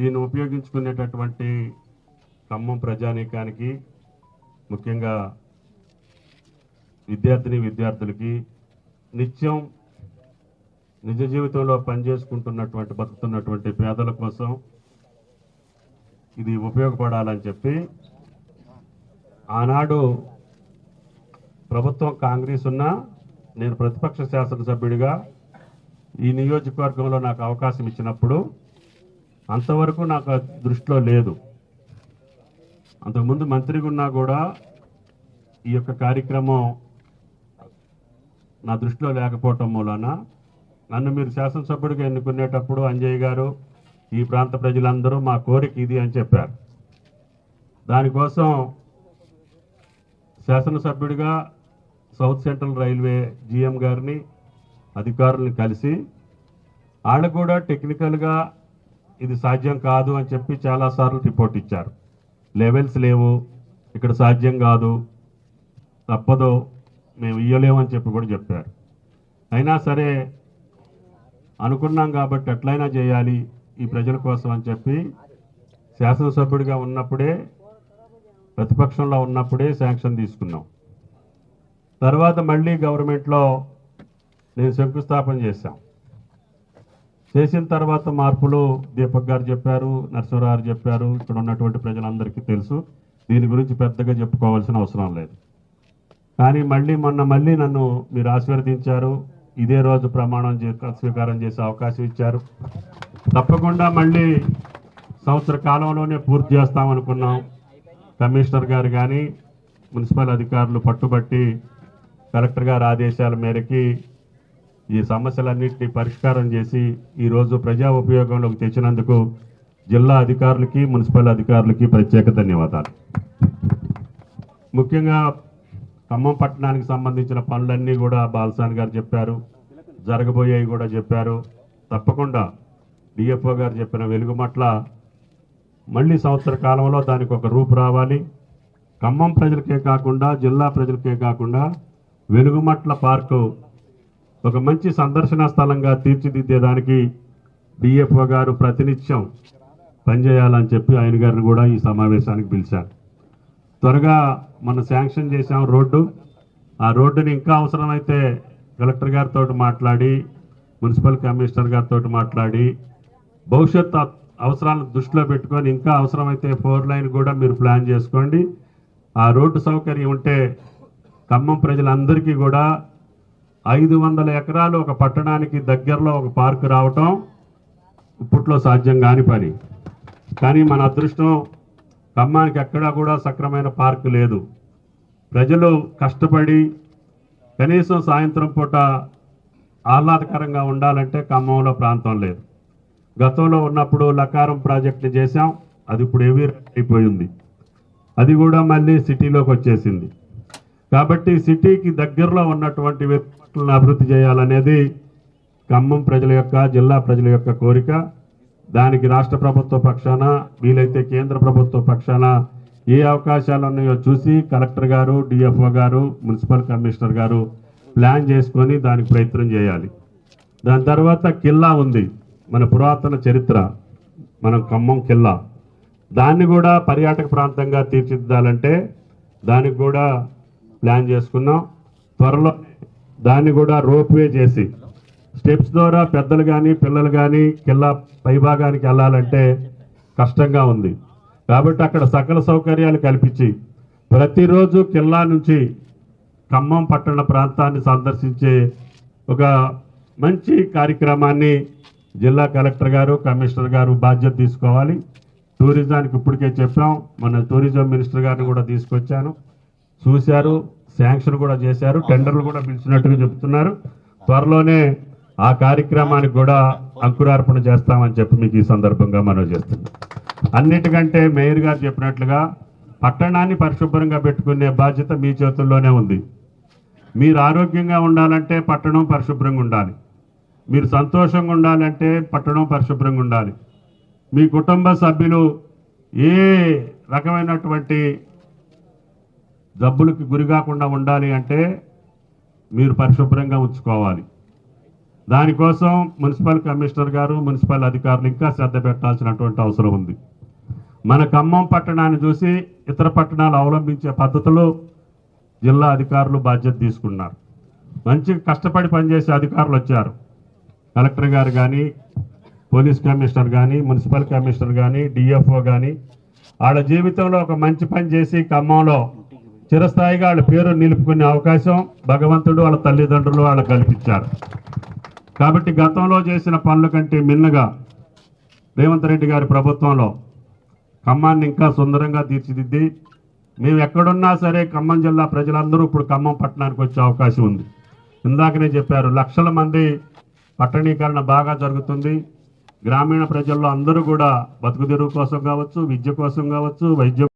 దీన్ని ఉపయోగించుకునేటటువంటి ఖమ్మం ప్రజానీకానికి ముఖ్యంగా విద్యార్థిని విద్యార్థులకి నిత్యం నిజ జీవితంలో పనిచేసుకుంటున్నటువంటి బతుకుతున్నటువంటి పేదల కోసం ఇది ఉపయోగపడాలని చెప్పి ఆనాడు ప్రభుత్వం కాంగ్రెస్ ఉన్నా నేను ప్రతిపక్ష శాసనసభ్యుడిగా ఈ నియోజకవర్గంలో నాకు అవకాశం ఇచ్చినప్పుడు అంతవరకు నాకు దృష్టిలో లేదు. అంతకుముందు మంత్రిగా ఉన్నా కూడా ఈ యొక్క కార్యక్రమం నా దృష్టిలో లేకపోవటం మూలాన నన్ను మీరు శాసనసభ్యుడిగా ఎన్నుకునేటప్పుడు అంజయ్ గారు ఈ ప్రాంత ప్రజలందరూ మా కోరిక ఇది అని చెప్పారు. దానికోసం శాసనసభ్యుడిగా సౌత్ సెంట్రల్ రైల్వే జిఎం గారిని అధికారులను కలిసి వాళ్ళు కూడా టెక్నికల్గా ఇది సాధ్యం కాదు అని చెప్పి చాలాసార్లు రిపోర్ట్ ఇచ్చారు. లెవెల్స్ లేవు ఇక్కడ సాధ్యం కాదు తప్పదు మేము ఇవ్వలేమని చెప్పి కూడా చెప్పారు. అయినా సరే అనుకున్నాం కాబట్టి ఎట్లయినా చేయాలి ఈ ప్రజల కోసం అని చెప్పి శాసనసభ్యుడిగా ఉన్నప్పుడే ప్రతిపక్షంలో ఉన్నప్పుడే శాంక్షన్ తీసుకున్నాం. తర్వాత మళ్ళీ గవర్నమెంట్లో నేను శంకుస్థాపన చేశాం. చేసిన తర్వాత మార్పులు దీపక్ గారు చెప్పారు నరసింహారు గారు చెప్పారు ఇక్కడ ఉన్నటువంటి ప్రజలందరికీ తెలుసు. దీని గురించి పెద్దగా చెప్పుకోవాల్సిన అవసరం లేదు. కానీ మళ్ళీ మొన్న మళ్ళీ నన్ను మీరు ఆశీర్వదించారు. ఇదే రోజు ప్రమాణం చే స్వీకారం చేసే అవకాశం ఇచ్చారు. తప్పకుండా మళ్ళీ సంవత్సర కాలంలోనే పూర్తి చేస్తామనుకున్నాం. కమిషనర్ గారు కానీ మున్సిపల్ అధికారులు పట్టుబట్టి కలెక్టర్ గారి ఆదేశాల మేరకి ఈ సమస్యలన్నింటినీ పరిష్కారం చేసి ఈరోజు ప్రజా ఉపయోగంలోకి తెచ్చినందుకు జిల్లా అధికారులకి మున్సిపల్ అధికారులకి ప్రత్యేక ధన్యవాదాలు. ముఖ్యంగా ఖమ్మం పట్టణానికి సంబంధించిన పనులన్నీ కూడా బాలసాని గారు చెప్పారు. జరగబోయేవి కూడా చెప్పారు. తప్పకుండా డిఎఫ్ఓ గారు చెప్పిన వెలుగుమట్ల మళ్ళీ సంవత్సర కాలంలో దానికి ఒక రూపు రావాలి. ఖమ్మం ప్రజలకే కాకుండా జిల్లా ప్రజలకే కాకుండా వెలుగుమట్ల పార్కు ఒక మంచి సందర్శన స్థలంగా తీర్చిదిద్దేదానికి డిఎఫ్ఓ గారు ప్రతినిత్యం పనిచేయాలని చెప్పి ఆయన గారిని కూడా ఈ సమావేశానికి పిలిచారు. త్వరగా మనం శాంక్షన్ చేసాం రోడ్డు. ఆ రోడ్డుని ఇంకా అవసరమైతే కలెక్టర్ గారితో మాట్లాడి మున్సిపల్ కమిషనర్ గారితో మాట్లాడి భవిష్యత్ అవసరాలను దృష్టిలో పెట్టుకొని ఇంకా అవసరమైతే ఫోర్ లైన్ కూడా మీరు ప్లాన్ చేసుకోండి. ఆ రోడ్డు సౌకర్యం ఉంటే ఖమ్మం ప్రజలందరికీ కూడా ఐదు వందల ఎకరాలు ఒక పట్టణానికి దగ్గరలో ఒక పార్కు రావటం ఇప్పట్లో సాధ్యం కాని పని. కానీ మన అదృష్టం ఖమ్మానికి ఎక్కడా కూడా సక్రమైన పార్కు లేదు. ప్రజలు కష్టపడి కనీసం సాయంత్రం పూట ఆహ్లాదకరంగా ఉండాలంటే ఖమ్మంలో ప్రాంతం లేదు. గతంలో ఉన్నప్పుడు లకారం ప్రాజెక్టుని చేశాం అది ఇప్పుడు ఏవీ అయిపోయింది అది కూడా మళ్ళీ సిటీలోకి వచ్చేసింది. కాబట్టి సిటీకి దగ్గరలో ఉన్నటువంటి హాస్పిటల్ని అభివృద్ధి చేయాలనేది ఖమ్మం ప్రజల యొక్క జిల్లా ప్రజల యొక్క కోరిక. దానికి రాష్ట్ర ప్రభుత్వ పక్షాన వీలైతే కేంద్ర ప్రభుత్వ పక్షాన ఏ అవకాశాలు ఉన్నాయో చూసి కలెక్టర్ గారు డిఎఫ్ఓ గారు మున్సిపల్ కమిషనర్ గారు ప్లాన్ చేసుకొని దానికి ప్రయత్నం చేయాలి. దాని తర్వాత కిల్లా ఉంది. మన పురాతన చరిత్ర మనం ఖమ్మం కిల్లా. దాన్ని కూడా పర్యాటక ప్రాంతంగా తీర్చిదిద్దాలంటే దానికి కూడా ప్లాన్ చేసుకున్నాం. త్వరలో దాన్ని కూడా రోప్వే చేసి. స్టెప్స్ ద్వారా పెద్దలు కానీ పిల్లలు కానీ కిల్లా పైభాగానికి వెళ్ళాలంటే కష్టంగా ఉంది. కాబట్టి అక్కడ సకల సౌకర్యాలు కల్పించి ప్రతిరోజు కిల్లా నుంచి ఖమ్మం పట్టణ ప్రాంతాన్ని సందర్శించే ఒక మంచి కార్యక్రమాన్ని జిల్లా కలెక్టర్ గారు కమిషనర్ గారు బాధ్యత తీసుకోవాలి. టూరిజానికి ఇప్పటికే చెప్పాం. మన టూరిజం మినిస్టర్ గారిని కూడా తీసుకొచ్చాను. చూశారు. శాంక్షన్ కూడా చేశారు టెండర్లు కూడా పిలిచినట్టుగా చెప్తున్నారు త్వరలోనే ఆ కార్యక్రమానికి కూడా అంకురార్పణ చేస్తామని చెప్పి మీకు ఈ సందర్భంగా మనం చేస్తున్నాం. అన్నిటికంటే మేయర్ గారు చెప్పినట్లుగా పట్టణాన్ని పరిశుభ్రంగా పెట్టుకునే బాధ్యత మీ చేతుల్లోనే ఉంది. మీరు ఆరోగ్యంగా ఉండాలంటే పట్టణం పరిశుభ్రంగా ఉండాలి. మీరు సంతోషంగా ఉండాలంటే పట్టణం పరిశుభ్రంగా ఉండాలి. మీ కుటుంబ సభ్యులు ఏ రకమైనటువంటి జబ్బులకి గురి కాకుండా ఉండాలి అంటే మీరు పరిశుభ్రంగా ఉంచుకోవాలి. దానికోసం మున్సిపల్ కమిషనర్ గారు మున్సిపల్ అధికారులు ఇంకా శ్రద్ధ పెట్టాల్సినటువంటి అవసరం ఉంది. మన ఖమ్మం పట్టణాన్ని చూసి ఇతర పట్టణాలు అవలంబించే పద్ధతులు జిల్లా అధికారులు బాధ్యత తీసుకున్నారు. మంచి కష్టపడి పనిచేసే అధికారులు వచ్చారు. కలెక్టర్ గారు కానీ పోలీస్ కమిషనర్ కానీ మున్సిపల్ కమిషనర్ కానీ డిఎఫ్ఓ కానీ వాళ్ళ జీవితంలో ఒక మంచి పని చేసి ఖమ్మంలో చిరస్థాయిగా వాళ్ళ పేరు నిలుపుకునే అవకాశం భగవంతుడు వాళ్ళ తల్లిదండ్రులు వాళ్ళకు కల్పించారు. కాబట్టి గతంలో చేసిన పనుల కంటే మిన్నగా రేవంత్ రెడ్డి గారి ప్రభుత్వంలో ఖమ్మాన్ని ఇంకా సుందరంగా తీర్చిదిద్ది మేము ఎక్కడున్నా సరే ఖమ్మం జిల్లా ప్రజలందరూ ఇప్పుడు ఖమ్మం పట్టణానికి వచ్చే అవకాశం ఉంది. ఇందాకనే చెప్పారు లక్షల మంది పట్టణీకరణ బాగా జరుగుతుంది. గ్రామీణ ప్రజల్లో అందరూ కూడా బతుకుదెరువు కోసం కావచ్చు విద్య కోసం కావచ్చు వైద్యం